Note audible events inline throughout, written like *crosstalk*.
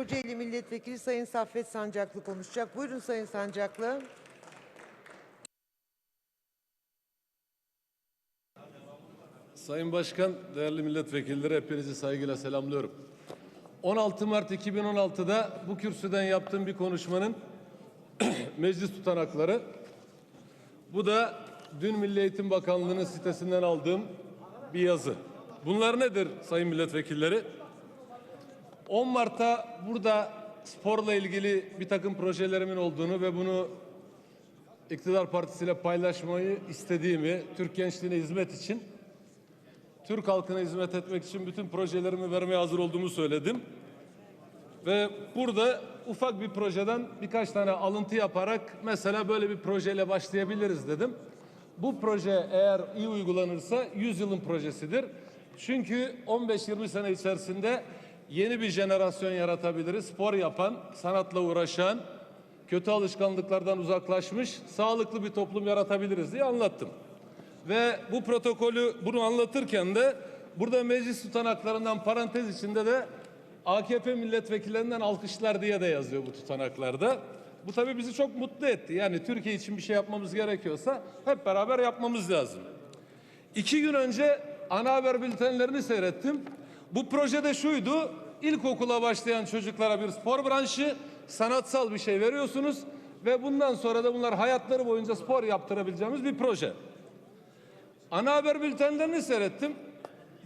Kocaeli Milletvekili Sayın Saffet Sancaklı konuşacak. Buyurun Sayın Sancaklı. Sayın Başkan, değerli milletvekilleri hepinizi saygıyla selamlıyorum. 16 Mart 2016'da bu kürsüden yaptığım bir konuşmanın *clears throat* meclis tutanakları. Bu da dün Milli Eğitim Bakanlığı'nın sitesinden aldığım bir yazı. Bunlar nedir sayın milletvekilleri? 10 Mart'ta burada sporla ilgili bir takım projelerimin olduğunu ve bunu iktidar partisiyle paylaşmayı istediğimi, Türk gençliğine hizmet için Türk halkına hizmet etmek için bütün projelerimi vermeye hazır olduğumu söyledim. Ve burada ufak bir projeden birkaç tane alıntı yaparak mesela böyle bir projeyle başlayabiliriz dedim. Bu proje eğer iyi uygulanırsa 100 yılın projesidir. Çünkü 15-20 sene içerisinde yeni bir jenerasyon yaratabiliriz. Spor yapan, sanatla uğraşan, kötü alışkanlıklardan uzaklaşmış, sağlıklı bir toplum yaratabiliriz diye anlattım. Ve bu protokolü bunu anlatırken de burada meclis tutanaklarından parantez içinde de AKP milletvekillerinden alkışlar diye de yazıyor bu tutanaklarda. Bu tabii bizi çok mutlu etti. Yani Türkiye için bir şey yapmamız gerekiyorsa hep beraber yapmamız lazım. İki gün önce ana haber bültenlerini seyrettim. Bu projede şuydu. İlkokula başlayan çocuklara bir spor branşı, sanatsal bir şey veriyorsunuz ve bundan sonra da bunlar hayatları boyunca spor yaptırabileceğimiz bir proje. Ana haber bültenlerini seyrettim.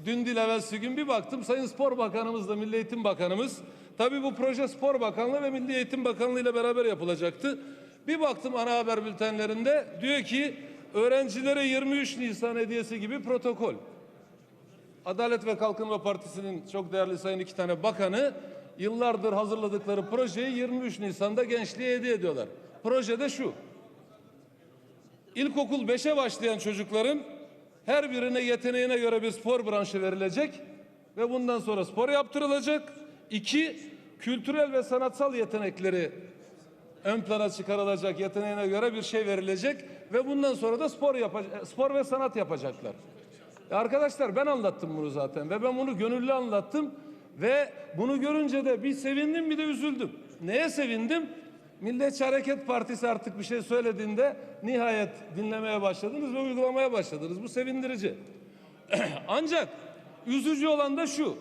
Dün değil evvelsi gün bir baktım Sayın Spor Bakanımız da Milli Eğitim Bakanımız. Tabii bu proje Spor Bakanlığı ve Milli Eğitim Bakanlığı ile beraber yapılacaktı. Bir baktım ana haber bültenlerinde diyor ki öğrencilere 23 Nisan hediyesi gibi protokol. Adalet ve Kalkınma Partisi'nin çok değerli sayın iki tane bakanı yıllardır hazırladıkları projeyi 23 Nisan'da gençliğe hediye ediyorlar. Projede şu. İlkokul 5'e başlayan çocukların her birine yeteneğine göre bir spor branşı verilecek ve bundan sonra spor yaptırılacak. İki, kültürel ve sanatsal yetenekleri ön plana çıkarılacak yeteneğine göre bir şey verilecek ve bundan sonra da spor spor ve sanat yapacaklar. Ya arkadaşlar ben anlattım bunu zaten ve ben bunu gönüllü anlattım ve bunu görünce de bir sevindim bir de üzüldüm. Neye sevindim? Milliyetçi Hareket Partisi artık bir şey söylediğinde nihayet dinlemeye başladınız ve uygulamaya başladınız. Bu sevindirici. *clears throat* Ancak üzücü olan da şu.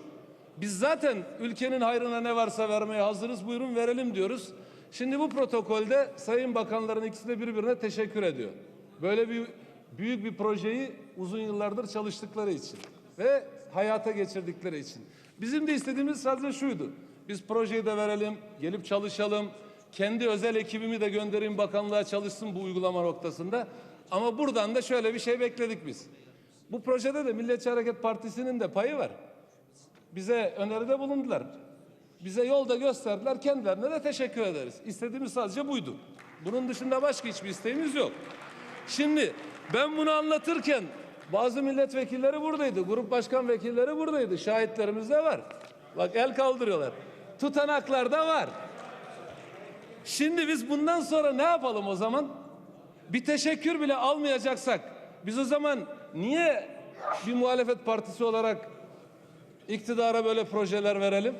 Biz zaten ülkenin hayrına ne varsa vermeye hazırız. Buyurun verelim diyoruz. Şimdi bu protokolde sayın bakanların ikisi de birbirine teşekkür ediyor. Böyle bir büyük bir projeyi uzun yıllardır çalıştıkları için ve hayata geçirdikleri için. Bizim de istediğimiz sadece şuydu. Biz projeyi de verelim, gelip çalışalım. Kendi özel ekibimi de göndereyim bakanlığa çalışsın bu uygulama noktasında. Ama buradan da şöyle bir şey bekledik biz. Bu projede de Milliyetçi Hareket Partisi'nin de payı var. Bize öneride bulundular. Bize yolda gösterdiler. Kendilerine de teşekkür ederiz. İstediğimiz sadece buydu. Bunun dışında başka hiçbir isteğimiz yok. Şimdi ben bunu anlatırken bazı milletvekilleri buradaydı. Grup başkan vekilleri buradaydı. Şahitlerimiz de var. Bak el kaldırıyorlar. Tutanaklar da var. Şimdi biz bundan sonra ne yapalım o zaman? Bir teşekkür bile almayacaksak biz o zaman niye bir muhalefet partisi olarak iktidara böyle projeler verelim?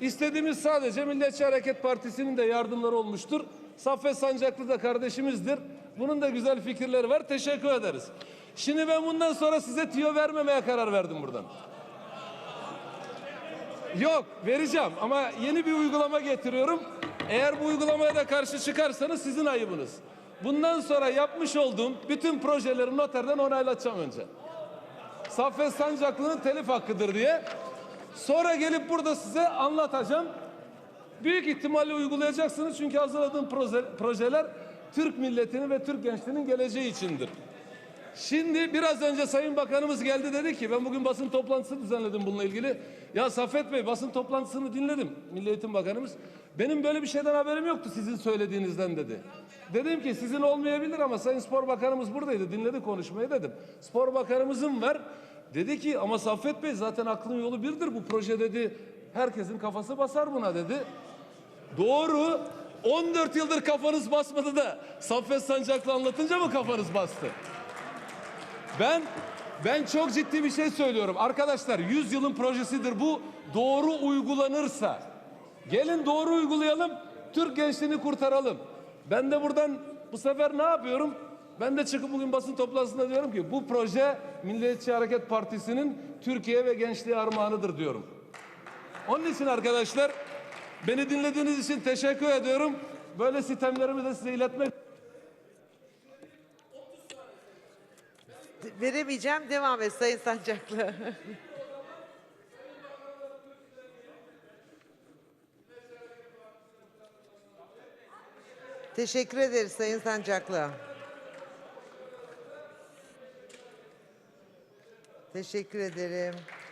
İstediğimiz sadece Milliyetçi Hareket Partisi'nin de yardımları olmuştur. Saffet Sancaklı da kardeşimizdir. Bunun da güzel fikirleri var. Teşekkür ederiz. Şimdi ben bundan sonra size tüyo vermemeye karar verdim buradan. Yok vereceğim ama yeni bir uygulama getiriyorum. Eğer bu uygulamaya da karşı çıkarsanız sizin ayıbınız. Bundan sonra yapmış olduğum bütün projeleri noterden onaylatacağım önce. Saffet Sancaklı'nın telif hakkıdır diye. Sonra gelip burada size anlatacağım. Büyük ihtimalle uygulayacaksınız çünkü hazırladığım proje, projeler Türk milletinin ve Türk gençliğinin geleceği içindir. Şimdi biraz önce Sayın Bakanımız geldi dedi ki ben bugün basın toplantısı düzenledim bununla ilgili. Ya Saffet Bey basın toplantısını dinledim Milli Eğitim Bakanımız. Benim böyle bir şeyden haberim yoktu sizin söylediğinizden dedi. Dedim ki sizin olmayabilir ama Sayın Spor Bakanımız buradaydı dinledi konuşmayı dedim. Spor Bakanımızın var. Dedi ki ama Saffet Bey zaten aklın yolu birdir bu proje dedi. Herkesin kafası basar buna dedi. Doğru. 14 yıldır kafanız basmadı da Saffet Sancaklı anlatınca mı kafanız bastı? Ben ben çok ciddi bir şey söylüyorum. Arkadaşlar 100 yılın projesidir bu. Doğru uygulanırsa Gelin doğru uygulayalım. Türk gençliğini kurtaralım. Ben de buradan bu sefer ne yapıyorum? Ben de çıkıp bugün basın toplantısında diyorum ki bu proje Milliyetçi Hareket Partisi'nin Türkiye ve gençliğe armağanıdır diyorum. Onun için arkadaşlar beni dinlediğiniz için teşekkür ediyorum. Böyle sistemlerimi de size iletmek Veremeyeceğim. Devam et Sayın Sancaklı. Teşekkür ederiz Sayın Sancaklı. Teşekkür ederim.